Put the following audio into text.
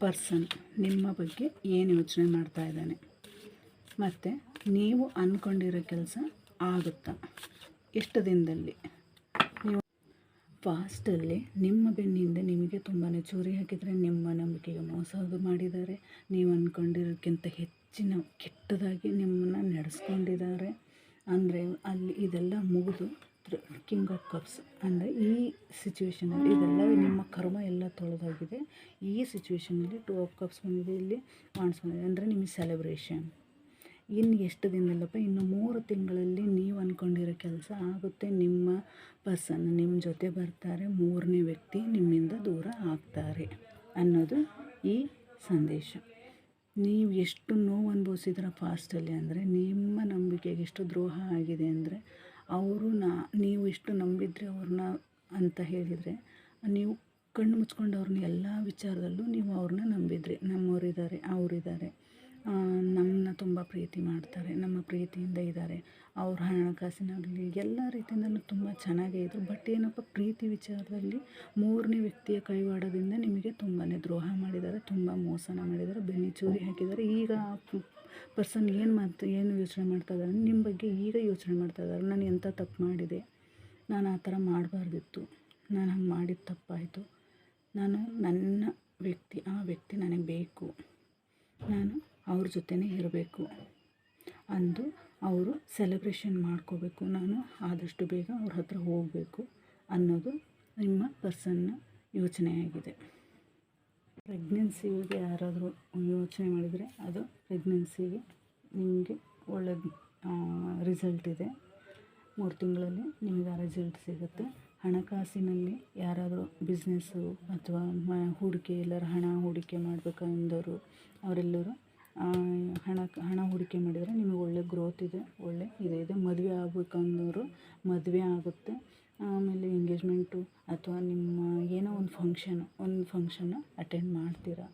Person ನಿಮ್ಮ ಬಗ್ಗೆ ಏನು ಯೋಚನೆ ಮಾಡ್ತಾ ಇದ್ದಾನೆ? ಮತ್ತು ನೀವು ಅಂದ್ಕೊಂಡಿರೋ ಕೆಲಸ ಆಗುತ್ತಾ? ಎಷ್ಟು ದಿನದಲ್ಲಿ. ನೀವು ಫಾಸ್ಟಲ್ಲಿ ನಿಮ್ಮ ಬೆನ್ನಿಂದ ನಿಮಗೆ ತುಂಬಾ ಚೂರಿ ಹಾಕಿದರೆ ನಿಮ್ಮ ನಂಬಿಕೆಗೆ ಮೋಸ ಮಾಡಿದ್ದಾರೆ. ನೀವು ಅಂದ್ಕೊಂಡಿರೋಕ್ಕಿಂತ ಹೆಚ್ಚಿನ ಕೆಟ್ಟದಾಗಿ ನಿಮ್ಮನ್ನು ನಡೆಸ್ಕೊಂಡಿದ್ದಾರೆ. ಅಂದರೆ ಅಲ್ಲಿ ಇದೆಲ್ಲ ಮುಗಿದು ಕಿಂಗ್ ಆಫ್ ಕಪ್ಸ್ ಅಂದರೆ ಈ ಸಿಚುವೇಷನಲ್ಲಿ ಇದೆಲ್ಲ ನಿಮ್ಮ ಕರ್ಮ ಎಲ್ಲ ತೊಳೆದೋಗಿದೆ. ಈ ಸಿಚುವೇಷನಲ್ಲಿ ಟೂ ಆಫ್ ಕಪ್ಸ್ ಬಂದಿದೆ, ಇಲ್ಲಿ ವಾಂಡ್ಸ್ ಬಂದಿದೆ. ಅಂದರೆ ನಿಮ್ಮ ಸೆಲೆಬ್ರೇಷನ್ ಇನ್ನು ಎಷ್ಟು ದಿನದಲ್ಲಪ್ಪ, ಇನ್ನು ಮೂರು ತಿಂಗಳಲ್ಲಿ ನೀವು ಅಂದ್ಕೊಂಡಿರೋ ಕೆಲಸ ಆಗುತ್ತೆ. ನಿಮ್ಮ ಪರ್ಸನ್ ನಿಮ್ಮ ಜೊತೆ ಬರ್ತಾರೆ ಮೂರನೇ ವ್ಯಕ್ತಿ ನಿಮ್ಮಿಂದ ದೂರ ಆಗ್ತಾರೆ ಅನ್ನೋದು ಈ ಸಂದೇಶ. ನೀವು ಎಷ್ಟು ನೋವು ಅನುಭವಿಸಿದ್ರ ಫಾಸ್ಟಲ್ಲಿ ಅಂದರೆ, ನಿಮ್ಮ ನಂಬಿಕೆಗೆ ಎಷ್ಟು ದ್ರೋಹ ಆಗಿದೆ ಅಂದರೆ ಅವರು ನಾ ನೀವು ಇಷ್ಟು ನಂಬಿದ್ರಿ ಅವ್ರನ್ನ ಅಂತ ಹೇಳಿದರೆ, ನೀವು ಕಣ್ಣು ಮುಚ್ಕೊಂಡು ಅವ್ರನ್ನ ಎಲ್ಲ ವಿಚಾರದಲ್ಲೂ ನೀವು ಅವ್ರನ್ನ ನಂಬಿದ್ರಿ. ನಮ್ಮವರಿದ್ದಾರೆ, ಅವರಿದ್ದಾರೆ. ತುಂಬ ಪ್ರೀತಿ ಮಾಡ್ತಾರೆ, ನಮ್ಮ ಪ್ರೀತಿಯಿಂದ ಇದ್ದಾರೆ. ಅವ್ರ ಹಣಕಾಸಿನಾಗಲಿ ಎಲ್ಲ ರೀತಿಯಿಂದಲೂ ತುಂಬ ಚೆನ್ನಾಗೇ ಇದ್ದರು ಬಟ್ ಏನಪ್ಪ, ಪ್ರೀತಿ ವಿಚಾರದಲ್ಲಿ ಮೂರನೇ ವ್ಯಕ್ತಿಯ ಕೈವಾಡದಿಂದ ನಿಮಗೆ ತುಂಬಾ ದ್ರೋಹ ಮಾಡಿದ್ದಾರೆ, ತುಂಬ ಮೋಸನ ಮಾಡಿದ್ದಾರೆ, ಬೆನ್ನಿ ಚೂರಿ ಹಾಕಿದ್ದಾರೆ. ಈಗ ಆ ಪರ್ಸನ್ ಏನು ಮಾತು, ಏನು ಯೋಚನೆ ಮಾಡ್ತಾ ಇದ್ದಾರೆ ನಿಮ್ಮ ಬಗ್ಗೆ ಈಗ ಯೋಚನೆ ಮಾಡ್ತಾ ಇದ್ದಾರೆ. ನಾನು ಎಂಥ ತಪ್ಪು ಮಾಡಿದೆ? ನಾನು ಆ ಥರ ಮಾಡಬಾರ್ದಿತ್ತು. ನಾನು ಹಂಗೆ ಮಾಡಿದ ತಪ್ಪಾಯಿತು. ನಾನು ನನ್ನ ವ್ಯಕ್ತಿ, ಆ ವ್ಯಕ್ತಿ ನನಗೆ ಬೇಕು. ನಾನು ಅವ್ರ ಜೊತೆನೇ ಇರಬೇಕು ಅಂದು ಅವರು ಸೆಲೆಬ್ರೇಷನ್ ಮಾಡ್ಕೋಬೇಕು. ನಾನು ಆದಷ್ಟು ಬೇಗ ಅವ್ರ ಹತ್ರ ಹೋಗಬೇಕು ಅನ್ನೋದು ನಿಮ್ಮ ಪರ್ಸನ್ನ ಯೋಚನೆಯಾಗಿದೆ. ಪ್ರೆಗ್ನೆನ್ಸಿಗೆ ಯಾರಾದರೂ ಯೋಚನೆ ಮಾಡಿದರೆ ಅದು ಪ್ರೆಗ್ನೆನ್ಸಿಗೆ ನಿಮಗೆ ಒಳ್ಳೆ ರಿಸಲ್ಟ್ ಇದೆ. ಮೂರು ತಿಂಗಳಲ್ಲಿ ನಿಮಗೆ ಆ ರಿಸಲ್ಟ್ ಸಿಗುತ್ತೆ. ಹಣಕಾಸಿನಲ್ಲಿ ಯಾರಾದರೂ ಬಿಸ್ನೆಸ್ಸು ಅಥವಾ ಹೂಡಿಕೆ, ಎಲ್ಲರೂ ಹಣ ಹೂಡಿಕೆ ಮಾಡಬೇಕಂದವರು ಅವರೆಲ್ಲರೂ ಹಣ ಹಣ ಹೂಡಿಕೆ ಮಾಡಿದರೆ ನಿಮಗೆ ಒಳ್ಳೆ ಗ್ರೋತ್ ಇದೆ, ಒಳ್ಳೆ ಇದೆ ಇದೆ. ಮದುವೆ ಆಗ್ಬೇಕಂದವರು ಮದುವೆ ಆಗುತ್ತೆ. ಆಮೇಲೆ ಎಂಗೇಜ್ಮೆಂಟು ಅಥವಾ ನಿಮ್ಮ ಏನೋ ಒಂದು ಫಂಕ್ಷನ್ ಒಂದು ಫಂಕ್ಷನ್ನ ಅಟೆಂಡ್ ಮಾಡ್ತೀರಾ